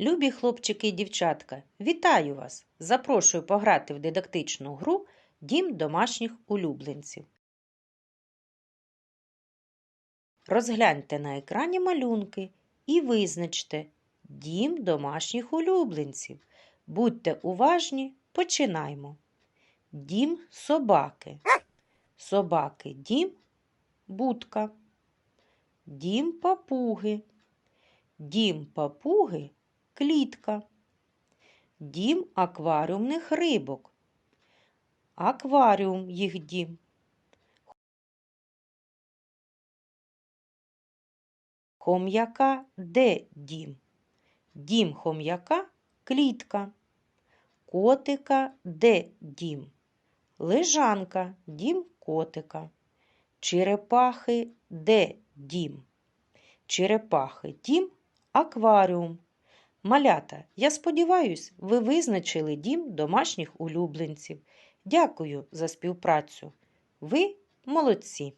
Любі хлопчики і дівчатка, вітаю вас! Запрошую пограти в дидактичну гру Дім домашніх улюбленців. Розгляньте на екрані малюнки і визначте Дім домашніх улюбленців. Будьте уважні, починаймо. Дім собаки. Собаки дім будка. Дім папуги. Дім папуги клітка. Дім акваріумних рибок. Акваріум їх дім. Хом'яка де дім? Дім хом'яка клітка. Котика де дім? Лежанка дім котика. Черепахи де дім? Черепахи дім акваріум. Малята, я сподіваюсь, ви визначили дім домашніх улюбленців. Дякую за співпрацю. Ви молодці!